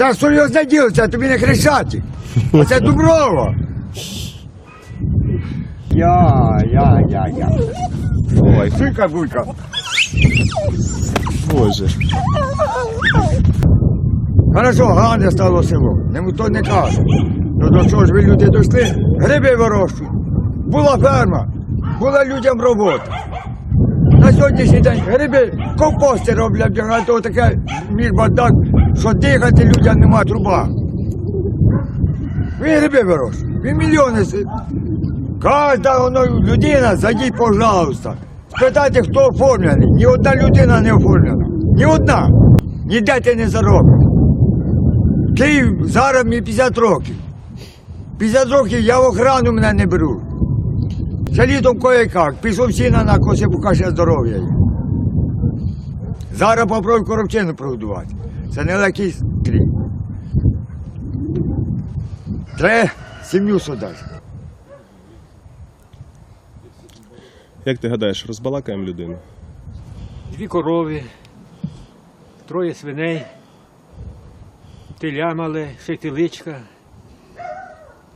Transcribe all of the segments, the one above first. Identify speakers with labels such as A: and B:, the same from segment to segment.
A: Це серйозне діло, це тобі не хрещати. Це Дуброва. Я, я, я, я. Ой, суйка, буйка.
B: Боже.
A: Хорошо, гарне стало село. Ніхто не каже. Ну до чого ж ви люди дійшли? Гриби вирощують. Була ферма, була людям робота. На сьогоднішній день гриби компости роблять, а то таке міг бардак, що дихати людям нема труба. Він гриби вирощує, він мільйони. Кожна людина, зайдіть, пожалуйста. Спитайте, хто оформлений. Ні одна людина не оформлена. Ні одна. Ніде ти не заробиш. Київ зараз мені 50 років. 50 років я в охрану мене не беру. Ще літом кое-як, пішов сіна на коси, поки ще здоров'я. Зараз попробуй коробчину прогодувати. Це не легкий крім. Треба сім'ю судати.
B: Як ти гадаєш, розбалакаємо людину?
C: Дві корови, троє свиней, теля мале, ще й теличка.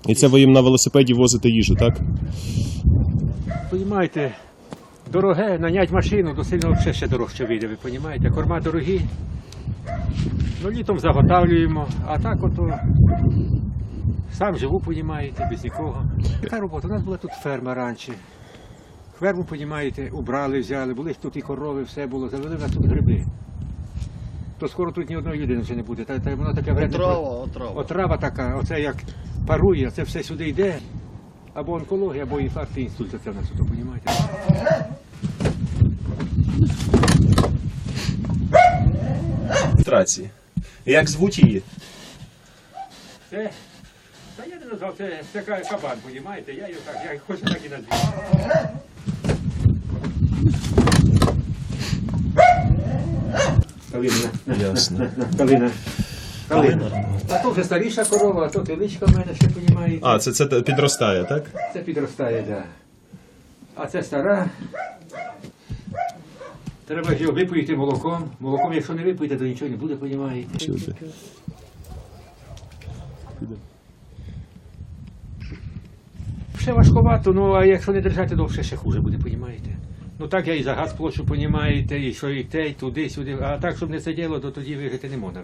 B: І це ви їм на велосипеді возите їжу, так?
C: Понімаєте, дороге, нанять машину, до сильно взагалі ще дорожче вийде, ви розумієте? Корма дорогі. Ну, літом заготавлюємо, а так ото сам живу, понімаєте, без нікого. Яка робота? У нас була тут ферма раніше. Ферму, понімаєте, убрали, взяли, були тут і корови, все було, завели в нас тут гриби. То скоро тут ні одної людини вже не буде. Та, та воно таке вредне.
D: Отрава, отрава.
C: Отрава така, оце як парує, це все сюди йде. Або онкологія, або інфаркт і інсульт, це в нас тут, розумієте?
B: Реєстрації. Як звуть її?
C: Це, та я не назвав, це, це ка- кабан, розумієте? Я його так, я хочу так і назву. Калина,
B: Ясно.
C: калина. Калина. А то вже старіша корова, а то теличка в мене ще, розумієте?
B: А, це, це підростає, так?
C: Це підростає, так. Да. А це стара. Треба ж його випоїти молоком. Молоком, якщо не випоїти, то нічого не буде, розумієте?
B: Сюди.
C: Все важковато, ну а якщо не держати довше, ще хуже буде, розумієте? Ну так я і за газ площу, розумієте, і що і те, і туди, сюди. А так, щоб не сиділо, то тоді вижити не можна.